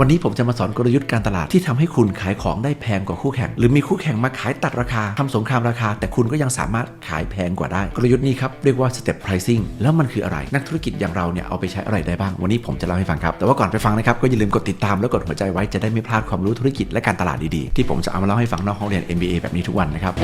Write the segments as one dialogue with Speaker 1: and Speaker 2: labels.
Speaker 1: วันนี้ผมจะมาสอนกลยุทธ์การตลาดที่ทำให้คุณขายของได้แพงกว่าคู่แข่ง หรือมีคู่แข่งมาขายตัดราคาทำสงครามราคา แต่คุณก็ยังสามารถขายแพงกว่าได้ กลยุทธ์นี้ครับเรียกว่า step pricing แล้วมันคืออะไร นักธุรกิจอย่างเราเนี่ยเอาไปใช้อะไรได้บ้าง วันนี้ผมจะเล่าให้ฟังครับ แต่ว่าก่อนไปฟังนะครับก็อย่าลืมกดติดตามและกดหัวใจไว้จะได้ไม่พลาดความรู้ธุรกิจและการตลาดดีๆ ที่ผมจะเอามาเล่าให้ฟังนอกห้องเรียน MBA แบบนี้ทุกวันนะครับ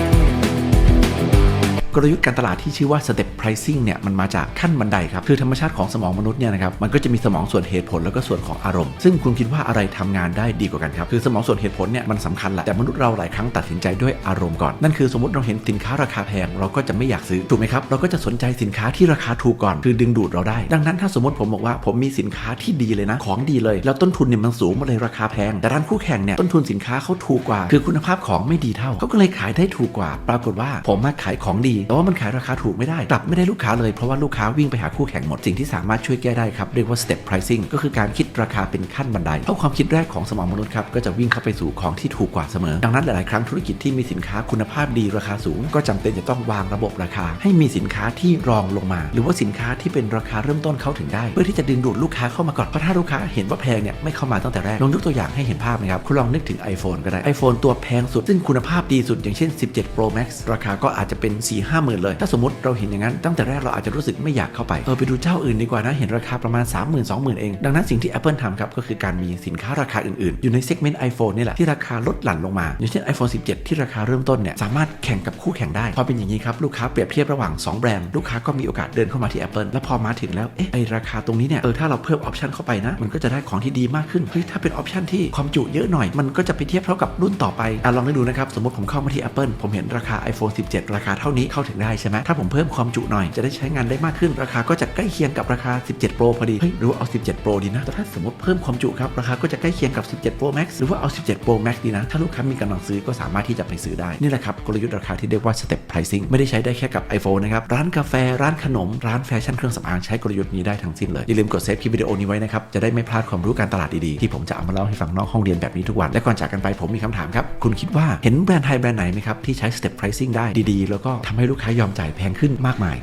Speaker 1: กลยุทธ์การตลาดที่ชื่อว่า step pricing เนี่ยมันมาจากขั้นบันไดครับคือธรรมชาติของสมองมนุษย์เนี่ยนะครับมันก็จะมีสมองส่วนเหตุผลแล้วก็ส่วนของอารมณ์ ซึ่งคุณคิดว่าอะไรทำงานได้ดีกว่ากันครับคือสมองส่วนเหตุผลเนี่ยมันสำคัญแหละแต่มนุษย์เราหลายครั้งตัดสินใจด้วยอารมณ์ก่อนนั่นคือสมมติเราเห็นสินค้าราคาแพงเราก็จะไม่อยากซื้อถูกไหมครับเราก็จะสนใจสินค้าที่ราคาถูกก่อนคือดึงดูดเราได้ ดังนั้นถ้าสมมติผมบอกว่าผมมีสินค้าที่ดีเลยนะของดีเลย แล้วต้นทุนเนี่ยมันสูงมาเลยราคาแพง แต่ร้านคู่แข่งเนี่ยต้นทุนสินค้าเขาถูกกว่า คือคุณภาพของไม่ดีเท่าเขาก็เลยขายได้ถูกกว่า ปรากฏว่าผมมาขายของดีแต่ว่ามันขายราคาถูกไม่ได้กลับไม่ได้ลูกค้าเลยเพราะว่าลูกค้าวิ่งไปหาคู่แข่งหมด สิ่งที่สามารถช่วยแก้ได้ครับ เรียกว่า step pricing ก็คือการคิดราคาเป็นขั้นบันไดเพราะความคิดแรกของสมองมนุษย์ครับก็จะวิ่งเข้าไปสู่ของที่ถูกกว่าเสมอ ดังนั้นหลาย ๆ ครั้งธุรกิจที่มีสินค้าคุณภาพดีราคาสูง ก็จำเป็นจะต้องวางระบบราคา ให้มีสินค้าที่รองลงมา หรือว่าสินค้าที่เป็นราคาเริ่มต้นเข้าถึงได้ เพื่อที่จะดึงดูดลูกค้าเข้ามาก่อนเพราะถ้าลูกค้าเห็นว่าแพงเนี่ยไม่เข้ามาตั้งแต่แรกลองยกตัวอย่างให้เห็นภาพนะครับคุณลองนึกถึง iPhone ก็ได้ iPhone ตัวแพงสุดซึ่งคุณภาพดีสุดอย่างเช่น 17 Pro Max ราคาก็อาจจะเป็น4 5 0 0 0 0เลย ถ้าสมมติเราเห็นอย่างนั้นตั้งแต่แรกเราอาจจะรู้สึกไม่อยากเข้าไป เออไปดูเจ้าอื่นดีกว่านะ เห็นราคาประมาณ 3 0 0 0 0 20,000เอง ดังนั้นสิ่งที่ Apple ทำครับก็คือการมีสินค้าราคาอื่นๆ อยู่ในเซกเมนต์ iPhone นี่แหละที่ราคาลดหลั่นลงมา อย่างเช่น iPhone 17 ที่ราคาเริ่มต้นเนี่ยสามารถแข่งกับคู่แข่งได้ พอเป็นอย่างนี้ครับลูกค้าเปรียบเทียบระหว่าง 2 แบรนด์ลูกค้าก็มีโอกาสเดินเข้ามาที่ Apple แล้วพอมาถึงแล้วเอ๊ะไอราคาตรงนี้เนี่ยเออถ้าเราเพิ่มออปชันเข้าไปนะมันก็จะได้ของที่ดีมากขึ้นเฮ้ยถ้าเป็นออปชันที่ความจุเยอะหน่อย มันก็จะไปเทียบเท่ากับรุ่นต่อไปอะลองดูนะครับสมมติผมเข้ามาที่ Apple ผมเห็นราคา iPhone 17 ราคาเท่านี้เข้าถึงได้ใช่ไหมถ้าผมเพิ่มความจุหน่อยจะได้ใช้งานได้มากขึ้น ราคาก็จะใกล้เคียงกับราคา 17 Pro พอดีเฮ้ยหรือว่าเอา 17 Pro ดีนะแต่ถ้าสมมติเพิ่มความจุครับราคาก็จะใกล้เคียงกับ 17 Pro Max หรือว่าเอา 17 Pro Max ดีนะ ถ้าลูกค้ามีกำลังซื้อก็สามารถที่จะไปซื้อได้นี่แหละครับกลยุทธ์ราคาที่เรียกว่า step pricing ไม่ได้ใช้ได้แค่กับ iPhone นะครับร้านกาแฟร้านขนม ร้านแฟชั่นเครื่องสำอางใช้กลยุทธ์นี้ได้ทั้งสิ้นเลยอย่าลืมกดเซฟคลิปวิดีโอนี้ไว้นะครับจะได้ไม่พลาดความรู้การตลาดดีๆที่ผมจะเอามาเล่าให้ฟังนอกห้องเรียนแบบนี้ทุกวันและก่อนจากกันไปผมมีคำถามครับคุณคิดว่าเห็นแบรนด์ไทยแบรนด์ไหนไหมครับที่ใช้ step pricing ได้ดีๆ แล้วก็ทำให้ลูกค้ายอมจ่ายแพงขึ้นมากมาย